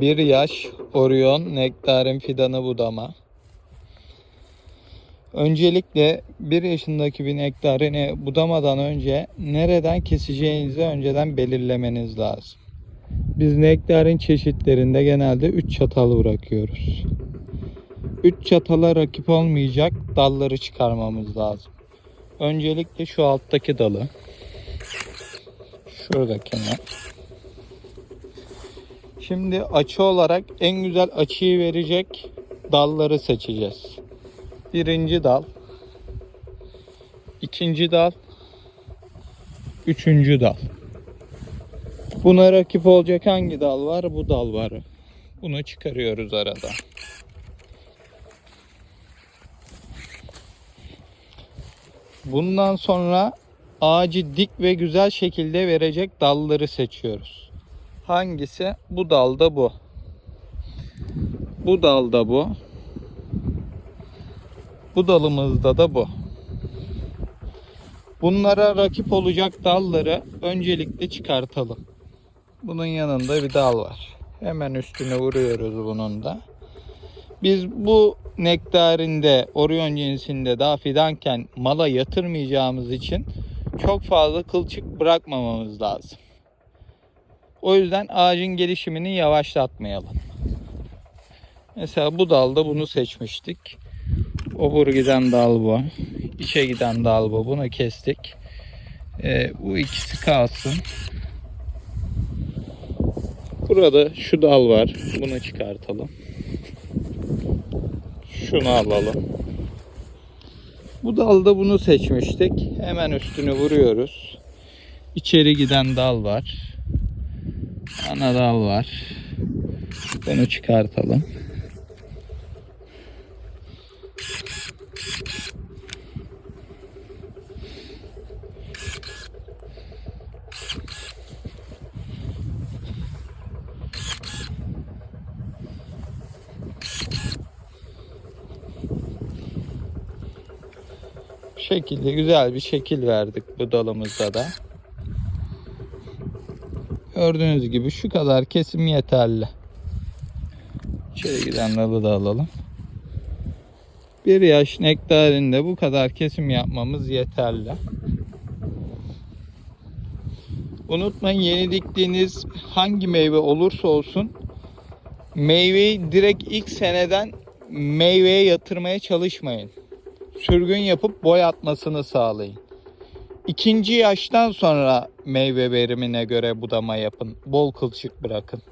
Bir yaş Orion nektarin fidanı budama. Öncelikle bir yaşındaki bir nektarini budamadan önce nereden keseceğinizi önceden belirlemeniz lazım. Biz nektarin çeşitlerinde genelde 3 çatal bırakıyoruz. 3 çatala rakip olmayacak dalları çıkarmamız lazım. Öncelikle şu alttaki dalı. Şuradakini. Şimdi açı olarak en güzel açıyı verecek dalları seçeceğiz. Birinci dal. ikinci dal. Üçüncü dal. Buna rakip olacak hangi dal var? Bu dal var. Bunu çıkarıyoruz arada. Bundan sonra ağacı dik ve güzel şekilde verecek dalları seçiyoruz. Hangisi? Bu dalda bu. Bu dalda bu. Bu dalımızda da bu. Bunlara rakip olacak dalları öncelikle çıkartalım. Bunun yanında bir dal var. Hemen üstüne vuruyoruz bunun da. Biz bu nektarinde, Orion cinsinde daha fidanken mala yatırmayacağımız için çok fazla kılçık bırakmamamız lazım. O yüzden ağacın gelişimini yavaşlatmayalım. Mesela bu dalda bunu seçmiştik. Obur giden dal bu. İçe giden dal bu. Bunu kestik. Ee, bu ikisi kalsın. Burada şu dal var. Bunu çıkartalım. Şunu alalım. Bu dalda bunu seçmiştik. Hemen üstünü vuruyoruz. İçeri giden dal var. Ana dal var. Bunu çıkartalım. Şekilde güzel bir şekil verdik bu dalımızda da. Gördüğünüz gibi şu kadar kesim yeterli. İçeri giden dalı da alalım. Bir yaş nektarinde bu kadar kesim yapmamız yeterli. Unutmayın yeni diktiğiniz hangi meyve olursa olsun meyveyi direkt ilk seneden meyveye yatırmaya çalışmayın. Sürgün yapıp boy atmasını sağlayın. İkinci yaştan sonra meyve verimine göre budama yapın. Bol kılçık bırakın.